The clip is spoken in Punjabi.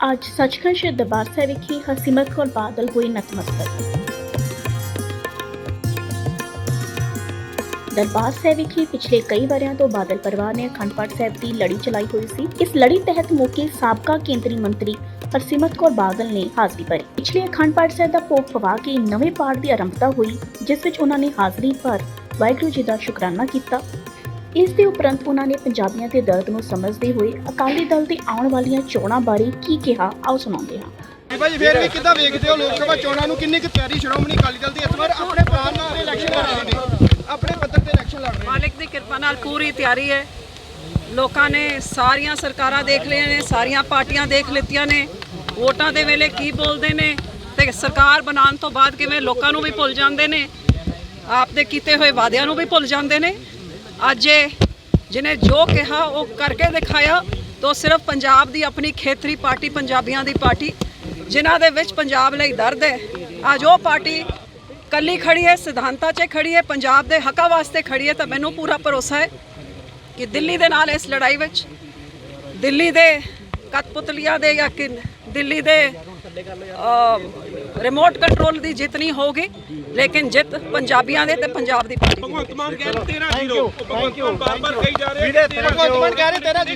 ਅੱਜ ਸੱਚਖੰਡ ਸ਼੍ਰੀ ਦਰਬਾਰ ਸਾਹਿਬ ਵਿਖੇ ਹਰਸਿਮਰਤ ਕੌਰ ਬਾਦਲ ਹੋਈ ਨਤਮਸਤਕ। ਦਰਬਾਰ ਸਾਹਿਬ ਵਿਖੇ ਪਿਛਲੇ ਕਈ ਵਰਿਆਂ ਤੋਂ ਬਾਦਲ ਪਰਿਵਾਰ ਨੇ ਅਖੰਡ ਪਾਠ ਸਾਹਿਬ ਦੀ ਲੜੀ ਚਲਾਈ ਹੋਈ ਸੀ। ਇਸ ਲੜੀ ਤਹਿਤ ਮੌਕੇ ਸਾਬਕਾ ਕੇਂਦਰੀ ਮੰਤਰੀ ਹਰਸਿਮਰਤ ਕੌਰ ਬਾਦਲ ਨੇ ਹਾਜ਼ਰੀ ਭਰੀ। ਪਿਛਲੇ ਅਖੰਡ ਪਾਠ ਸਾਹਿਬ ਦਾ ਭੋਗ ਪਵਾ ਕੇ ਨਵੇਂ ਪਾਠ ਦੀ ਆਰੰਭਤਾ ਹੋਈ, ਜਿਸ ਵਿੱਚ ਉਹਨਾਂ ਨੇ ਹਾਜ਼ਰੀ ਭਰ ਵਾਹਿਗੁਰੂ ਜੀ ਦਾ ਸ਼ੁਕਰਾਨਾ ਕੀਤਾ। ਇਸ ਦੇ ਉਪਰੰਤ ਉਹਨਾਂ ਨੇ ਪੰਜਾਬੀਆਂ ਦੇ ਦਰਦ ਨੂੰ ਸਮਝਦੇ ਹੋਏ ਅਕਾਲੀ ਦਲ ਦੇ ਆਉਣ ਵਾਲੀਆਂ ਚੋਣਾਂ ਬਾਰੇ ਕੀ ਕਿਹਾ ਆਓ ਸੁਣਾਉਂਦੇ ਹਾਂ। ਜੀ ਭਾਜੀ ਫੇਰ ਵੀ ਕਿੱਦਾਂ ਵੇਖਦੇ ਹੋ ਲੋਕ ਸਭਾ ਚੋਣਾਂ ਨੂੰ? ਕਿੰਨੀ ਕੁ ਤਿਆਰੀ ਸ਼੍ਰੋਮਣੀ ਅਕਾਲੀ ਦਲ ਦੀ? ਇਸ ਵਾਰ ਆਪਣੇ ਪਲਾਨ ਨਾਲ ਇਲੈਕਸ਼ਨ ਲੜ ਰਹੇ ਨੇ। ਆਪਣੇ ਪੱਧਰ ਤੇ ਇਲੈਕਸ਼ਨ ਲੜ ਰਹੇ ਨੇ। ਮਾਲਿਕ ਦੀ ਕਿਰਪਾ ਨਾਲ ਪੂਰੀ ਤਿਆਰੀ ਹੈ। ਲੋਕਾਂ ਨੇ ਸਾਰੀਆਂ ਸਰਕਾਰਾਂ ਦੇਖ ਲਈਆਂ ਨੇ ਸਾਰੀਆਂ ਪਾਰਟੀਆਂ ਦੇਖ ਲਿੱਤੀਆਂ ਨੇ। ਵੋਟਾਂ ਦੇ ਵੇਲੇ ਕੀ ਬੋਲਦੇ ਨੇ ਤੇ ਸਰਕਾਰ ਬਣਾਉਣ ਤੋਂ ਬਾਅਦ ਕਿਵੇਂ ਲੋਕਾਂ ਨੂੰ ਵੀ ਭੁੱਲ ਜਾਂਦੇ ਨੇ ਆਪਦੇ ਕੀਤੇ ਹੋਏ ਵਾਅਦਿਆਂ ਨੂੰ ਵੀ ਭੁੱਲ ਜਾਂਦੇ ਨੇ। ਅੱਜ ਇਹ ਜਿਹਨੇ ਜੋ ਕਿਹਾ, ਉਹ ਕਰਕੇ ਦਿਖਾਇਆ। ਤੋ ਸਿਰਫ ਪੰਜਾਬ ਦੀ ਆਪਣੀ ਖੇਤਰੀ ਪਾਰਟੀ, ਪੰਜਾਬੀਆਂ ਦੀ ਪਾਰਟੀ, ਜਿਨ੍ਹਾਂ ਦੇ ਵਿੱਚ ਪੰਜਾਬ ਲਈ ਦਰਦ ਹੈ। ਅੱਜ ਉਹ ਪਾਰਟੀ ਕੱਲੀ ਖੜੀ ਹੈ, ਸਿਧਾਂਤਾਂ 'ਚ ਖੜੀ ਹੈ, ਪੰਜਾਬ ਦੇ ਹੱਕਾਂ ਵਾਸਤੇ ਖੜੀ ਹੈ, ਤਾਂ ਮੈਨੂੰ ਪੂਰਾ ਭਰੋਸਾ ਹੈ ਕਿ ਦਿੱਲੀ ਦੇ ਨਾਲ ਇਸ ਲੜਾਈ ਵਿੱਚ ਦਿੱਲੀ ਦੇ ਕਤਪੁਤਲੀਆਂ ਦੇ ਜਾਂ ਕਿ ਦਿੱਲੀ ਦੇ ਰਿਮੋਟ ਕੰਟਰੋਲ ਦੀ ਜਿੱਤ ਨਹੀਂ ਹੋਗੀ ਲੇਕਿਨ ਜਿੱਤ ਪੰਜਾਬੀਆਂ ਦੇ ਤੇ ਪੰਜਾਬ ਦੀ ਪਾਰਟੀ ਦੀ। ਭਗਵੰਤ ਮਾਨ ਕਹਿ ਰਹੇ 13 ਜ਼ੀਰੋ। ਭਗਵੰਤ ਮਾਨ ਬਾਰ-ਬਾਰ ਕਹੀ ਜਾ ਰਹੇ ਭਗਵੰਤ ਮਾਨ ਕਹਿ ਰਹੇ ਤੇਰਾ ਜੀ